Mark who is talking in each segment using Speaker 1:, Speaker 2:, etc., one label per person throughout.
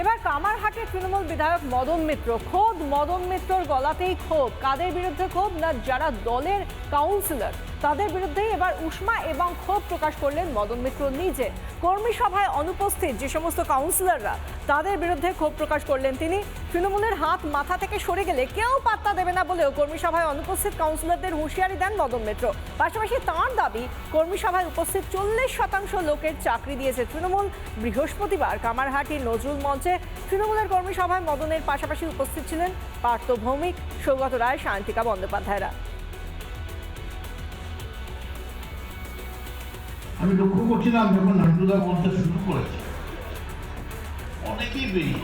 Speaker 1: এবার কামারহাটের তৃণমূল বিধায়ক মদন মিত্র। খোদ মদন মিত্রর গলাতেই ক্ষোভ। কাদের বিরুদ্ধে ক্ষোভ? না যারা দলের কাউন্সিলর তাদের বিরুদ্ধেই এবার উষ্মা এবং ক্ষোভ প্রকাশ করলেন মদন মিত্র নিজে। কর্মী সভায় অনুপস্থিত যে সমস্ত কাউন্সিলররা তাদের বিরুদ্ধে ক্ষোভ প্রকাশ করলেন তিনি। তৃণমূলের হাত মাথা থেকে সরে গেলে কেউ পাত্তা দেবে না বলেও কর্মী সভায় অনুপস্থিত কাউন্সিলরদের হুঁশিয়ারি দেন মদন মিত্র। পাশাপাশি তাঁর দাবি, কর্মী সভায় উপস্থিত চল্লিশ শতাংশ লোকের চাকরি দিয়েছে তৃণমূল। বৃহস্পতিবার কামারহাটি নজরুল মঞ্চে তৃণমূলের কর্মী সভায় মদনের পাশাপাশি উপস্থিত ছিলেন পার্থ ভৌমিক সৌগত রায়, শান্তিকা বন্দ্যোপাধ্যায়রা।
Speaker 2: আমি লক্ষ্য করছিলাম যখন নান্টুদা বলতে শুরু করেছে। অনেকেই বেরিয়ে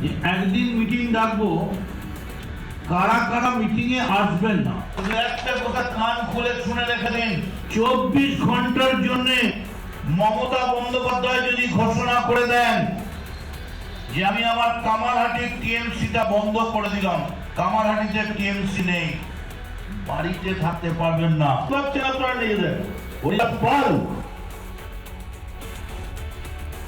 Speaker 2: যে একদিন মিটিং ডাকবো, কারা কারা মিটিং এ আসবেন না। একটা কথা কান খুলে শুনে রেখে দিন, চব্বিশ ঘণ্টার জন্য মমতা বন্দ্যোপাধ্যায় যদি ঘোষণা করে দেন, যে আমি আমার কামারহাটির টিএমসিটা বন্ধ করে দিলাম, কামারহাটিতে টিএমসি নেই, বাড়িতে থাকতে পারবেন না। ভাবছেন আপনারা নিজেদের। ওরা পাল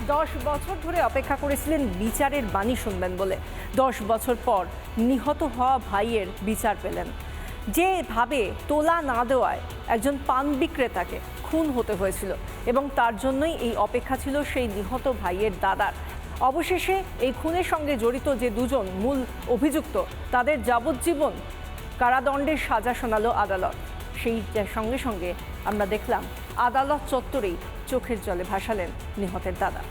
Speaker 1: দশ বছর ধরে অপেক্ষা করেছিলেন বিচারের বাণী শুনবেন বলে। দশ বছর পর নিহত হওয়া ভাইয়ের বিচার পেলেন। যেভাবে তোলা না দেওয়ায় একজন পান বিক্রেতাকে খুন হতে হয়েছিল এবং তার জন্যই এই অপেক্ষা ছিল সেই নিহত ভাইয়ের দাদার। অবশেষে এই খুনের সঙ্গে জড়িত যে দুজন মূল অভিযুক্ত, তাদের যাবজ্জীবন কারাদণ্ডের সাজা শোনালো আদালত। সেই সঙ্গে সঙ্গে আমরা দেখলাম, আদালত চত্বরেই চোখের জলে ভাসালেন নিহতের দাদা।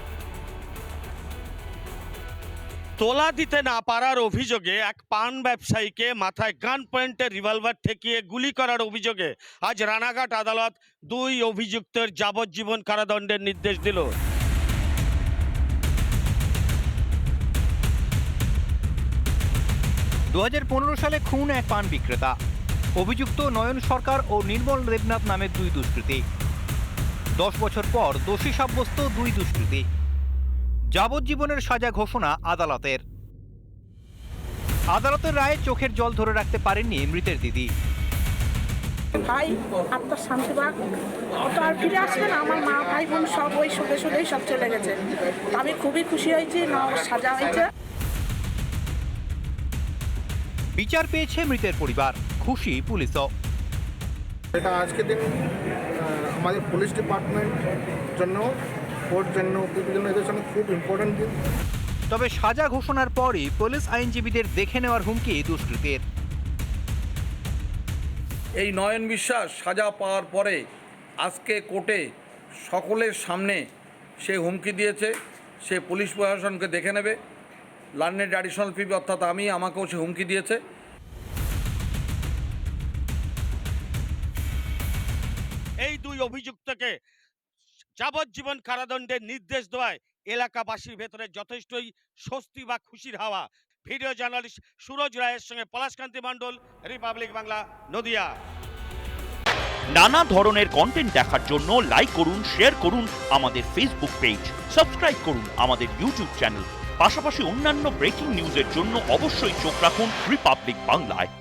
Speaker 3: তোলা দিতে না পারার অভিযোগে এক পান ব্যবসায়ীকে মাথায় গান পয়েন্টের রিভলভার ঠেকিয়ে গুলি করার অভিযোগে আজ রানাঘাট আদালত দুই অভিযুক্তের যাবজ্জীবন কারাদণ্ডের নির্দেশ দিল।
Speaker 4: দু হাজার পনেরো সালে খুন এক পান বিক্রেতা। অভিযুক্ত নয়ন সরকার ও নির্মল দেবনাথ নামের দুই দুষ্কৃতী। দশ বছর পর দোষী সাব্যস্ত দুই দুষ্কৃতী। যাবজ্জীবনের সাজা ঘোষণা আদালতের। আদালতের রায়ে চোখের জল ধরে রাখতে পারেননি মৃতের দিদি।
Speaker 5: ভাই আপনার শান্তি পাক। তো আর ফিরে আসবে না আমার মা ভাই বোন সব ওই শুনে শুনেই সব চলে গেছে। আমি খুবই খুশি হয়েছি না সাজা হয়েছে।
Speaker 4: বিচার পেয়েছে মৃতের পরিবার খুশি পুলিশও।
Speaker 6: এটা আজকের দিন আমাদের পুলিশ ডিপার্টমেন্ট জন্য কোর্ট জন্য জন্য এদের জন্য খুব ইম্পর্টেন্ট দিন।
Speaker 4: তবে সাজা ঘোষণার পরই পুলিশ আইনজীবীদের দেখে নেওয়ার হুমকি দুষ্কৃতীর।
Speaker 7: এই নয়ন বিশ্বাস সাজা পাওয়ার পরে আজকে কোর্টে সকলের সামনে সে হুমকি দিয়েছে সে পুলিশ প্রশাসনকে দেখে নেবে। লার্নেড অ্যাডিশনাল ফি অর্থাৎ আমি আমাকেও সে হুমকি দিয়েছে।
Speaker 3: দুই অভিযুক্তকে যাবজ্জীবন কারাদণ্ডের নির্দেশ দেওয়ায় এলাকাবাসীর ভেতরে যথেষ্টই স্বস্তি বা খুশির হাওয়া। ভিডিও জার্নালিস্ট সুরজ রায়ের সঙ্গে পলাশকান্তি মণ্ডল, রিপাবলিক বাংলা, নদিয়া।
Speaker 8: নানা ধরনের কন্টেন্ট দেখার জন্য লাইক করুন শেয়ার করুন আমাদের ফেসবুক পেজ সাবস্ক্রাইব করুন আমাদের ইউটিউব চ্যানেল পাশাপাশি অন্যান্য ব্রেকিং নিউজের জন্য অবশ্যই চোখ রাখুন রিপাবলিক বাংলায়